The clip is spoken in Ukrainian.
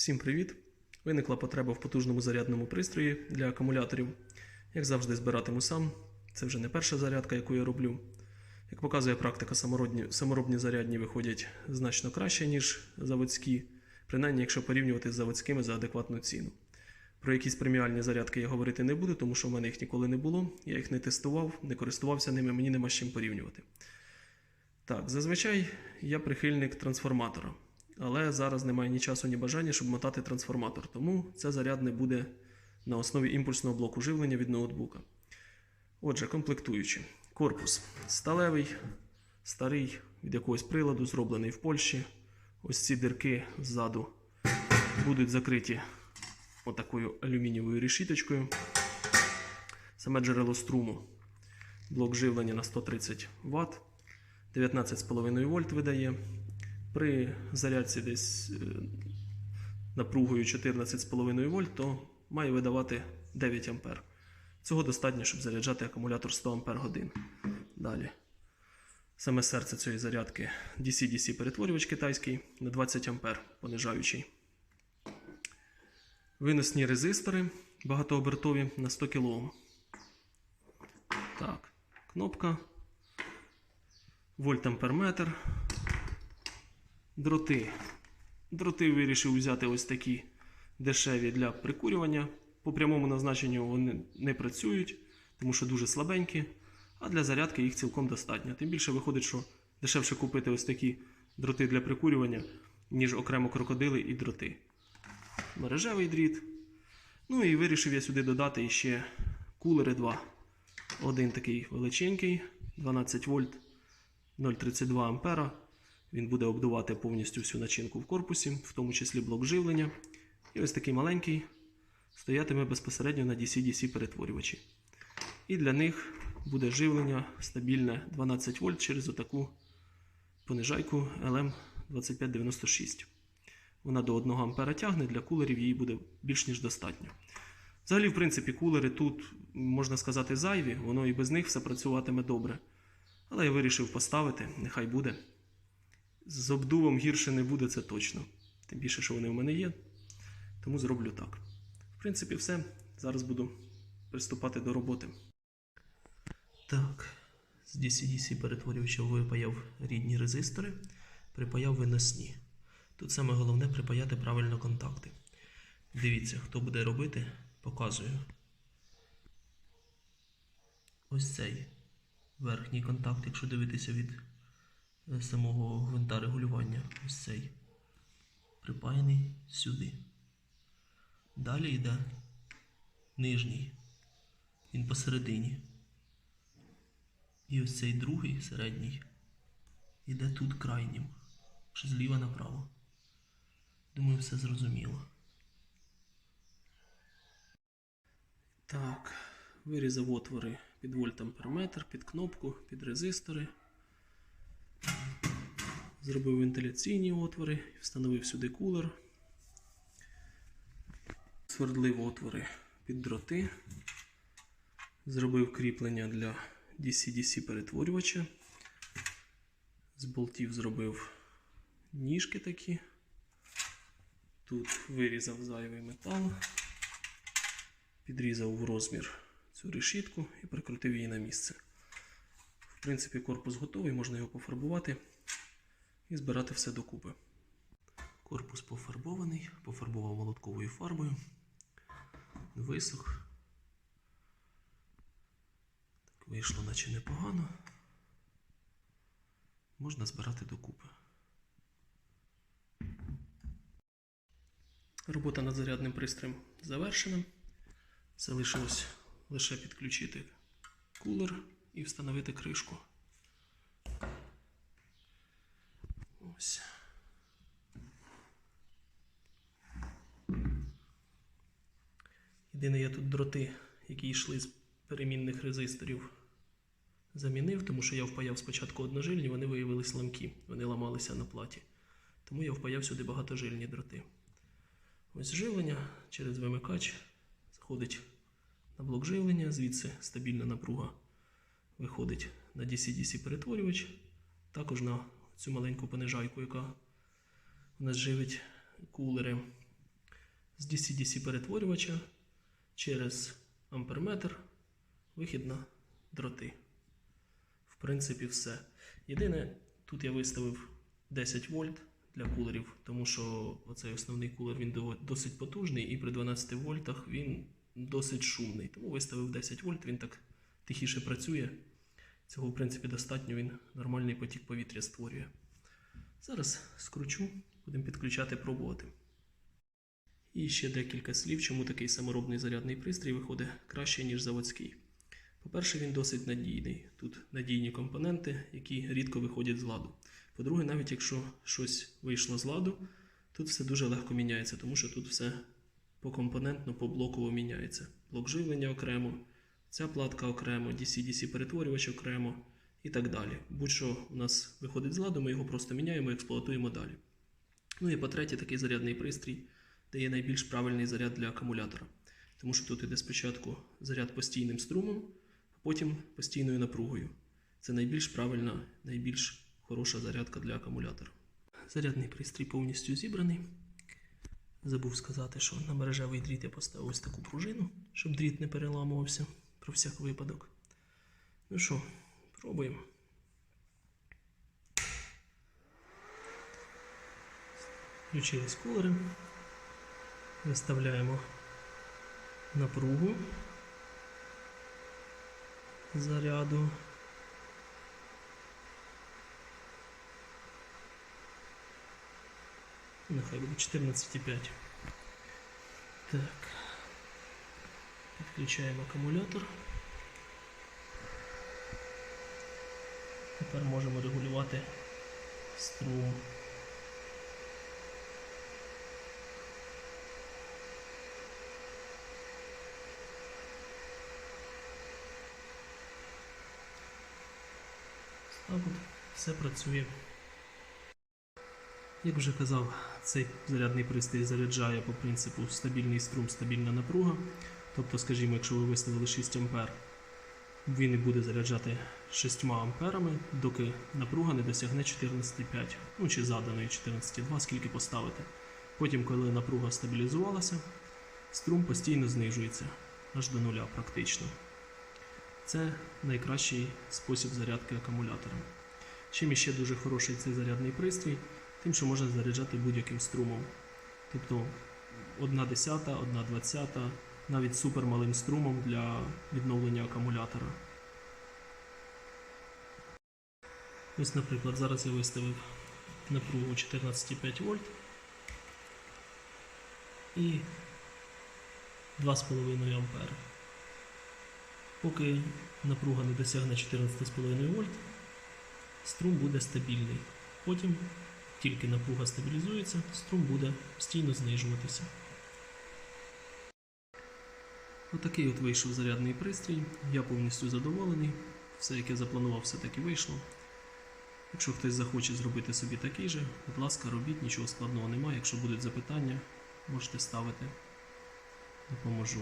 Всім привіт! Виникла потреба в потужному зарядному пристрої для акумуляторів. Як завжди, збиратиму сам. Це вже не перша зарядка, яку я роблю. Як показує практика, саморобні, саморобні зарядні виходять значно краще, ніж заводські, принаймні, якщо порівнювати з заводськими за адекватну ціну. Про якісь преміальні зарядки я говорити не буду, тому що в мене їх ніколи не було. Я їх не тестував, не користувався ними, мені нема з чим порівнювати. Так, зазвичай я прихильник трансформатора, але зараз немає ні часу, ні бажання, щоб мотати трансформатор, тому це заряд не буде на основі імпульсного блоку живлення від ноутбука. Отже, комплектуючі. Корпус сталевий, старий, від якогось приладу, зроблений в Польщі. Ось ці дирки ззаду будуть закриті отакою алюмінієвою решіточкою. Саме джерело струму. Блок живлення на 130 Вт. 19,5 вольт видає. При зарядці десь е, напругою 14,5 вольт, то має видавати 9 ампер. Цього достатньо, щоб заряджати акумулятор 100 ампер годин. Далі. Саме серце цієї зарядки DC-DC перетворювач китайський на 20 ампер понижаючий. Виносні резистори багатообертові на 100 кОм. Так, кнопка вольтамперметр. Дроти. Дроти вирішив взяти ось такі дешеві для прикурювання. По прямому назначенню вони не працюють, тому що дуже слабенькі, а для зарядки їх цілком достатньо. Тим більше виходить, що дешевше купити ось такі дроти для прикурювання, ніж окремо крокодили і дроти. Мережевий дріт. Ну і вирішив я сюди додати ще кулери 2. Один такий величенький, 12 вольт, 0,32 ампера. Він буде обдувати повністю всю начинку в корпусі, в тому числі блок живлення. І ось такий маленький стоятиме безпосередньо на DC-DC перетворювачі. І для них буде живлення стабільне 12 вольт через отаку понижайку LM2596. Вона до 1 ампера тягне, для кулерів її буде більш ніж достатньо. Взагалі, в принципі, кулери тут, можна сказати, зайві, воно і без них все працюватиме добре. Але я вирішив поставити, нехай буде. З обдувом гірше не буде, це точно. Тим більше, що вони в мене є. Тому зроблю так. В принципі, все. Зараз буду приступати до роботи. Так, з DC-DC перетворювача випаяв рідні резистори, припаяв виносні. Тут саме головне припаяти правильно контакти. Дивіться, хто буде робити, показую. Ось цей верхній контакт, якщо дивитися від самого гвинта регулювання. Ось цей. Припаяний сюди. Далі йде нижній. Він посередині. І ось цей другий середній іде тут крайнім. Зліва направо. Думаю, все зрозуміло. Так, вирізав отвори під вольтамперметр, під кнопку, під резистори. Зробив вентиляційні отвори, встановив сюди кулер. Свердлив отвори під дроти. Зробив кріплення для DC-DC перетворювача. З болтів зробив ніжки такі. Тут вирізав зайвий метал, підрізав в розмір цю решітку і прикрутив її на місце. В принципі, корпус готовий, можна його пофарбувати і збирати все докупи. Корпус пофарбований, пофарбував молотковою фарбою. Висох. Так, вийшло, наче непогано. Можна збирати докупи. Робота над зарядним пристроєм завершена. Залишилось лише підключити кулер і встановити кришку. Ось. Єдине, я тут дроти, які йшли з перемінних резисторів, замінив, тому що я впаяв спочатку одножильні, вони виявились ламкі, вони ламалися на платі. Тому я впаяв сюди багатожильні дроти. Ось живлення через вимикач заходить на блок живлення, звідси стабільна напруга виходить на DC-DC перетворювач, також на цю маленьку понижайку, яка у нас живить кулери. з DC-DC перетворювача через амперметр, вихід на дроти. В принципі, все. Єдине, тут я виставив 10 вольт для кулерів, тому що оцей основний кулер він досить потужний, і при 12 вольтах він досить шумний. Тому виставив 10 вольт, він так тихіше працює. Цього, в принципі, достатньо, він нормальний потік повітря створює. Зараз скручу, будемо підключати, пробувати. І ще декілька слів, чому такий саморобний зарядний пристрій виходить краще, ніж заводський. По-перше, він досить надійний. Тут надійні компоненти, які рідко виходять з ладу. По-друге, навіть якщо щось вийшло з ладу, тут все дуже легко міняється, тому що тут все покомпонентно, поблоково міняється. Блок живлення окремо, ця платка окремо, DC-DC перетворювач окремо і так далі. Будь-що у нас виходить з ладу, ми його просто міняємо і експлуатуємо далі. Ну і по-третє, такий зарядний пристрій дає найбільш правильний заряд для акумулятора. Тому що тут іде спочатку заряд постійним струмом, а потім постійною напругою. Це найбільш правильна, найбільш хороша зарядка для акумулятора. Зарядний пристрій повністю зібраний. Забув сказати, що на мережевий дріт я поставив ось таку пружину, щоб дріт не переламувався про всяк випадок. Ну що, пробуємо. Включились кулери. Виставляємо напругу заряду. Нехай буде 14,5. Так. Підключаємо акумулятор. Тепер можемо регулювати струм. Так от все працює. Як вже казав, цей зарядний пристрій заряджає по принципу стабільний струм, стабільна напруга. Тобто, скажімо, якщо ви виставили 6 А, він і буде заряджати 6 амперами, доки напруга не досягне 14,5, ну чи заданої 14,2, скільки поставити. Потім, коли напруга стабілізувалася, струм постійно знижується аж до нуля практично. Це найкращий спосіб зарядки акумулятора. Чим іще дуже хороший цей зарядний пристрій, тим, що можна заряджати будь-яким струмом. Тобто 1 десята, 1 двадцята, навіть супермалим струмом для відновлення акумулятора. Ось, наприклад, зараз я виставив напругу 14,5 вольт і 2,5 ампери. Поки напруга не досягне 14,5 вольт, струм буде стабільний. Потім, тільки напруга стабілізується, струм буде постійно знижуватися. Отакий от вийшов зарядний пристрій. Я повністю задоволений. Все, як я запланував, все таки вийшло. Якщо хтось захоче зробити собі такий же, будь ласка, робіть, нічого складного немає. Якщо будуть запитання, можете ставити. Допоможу.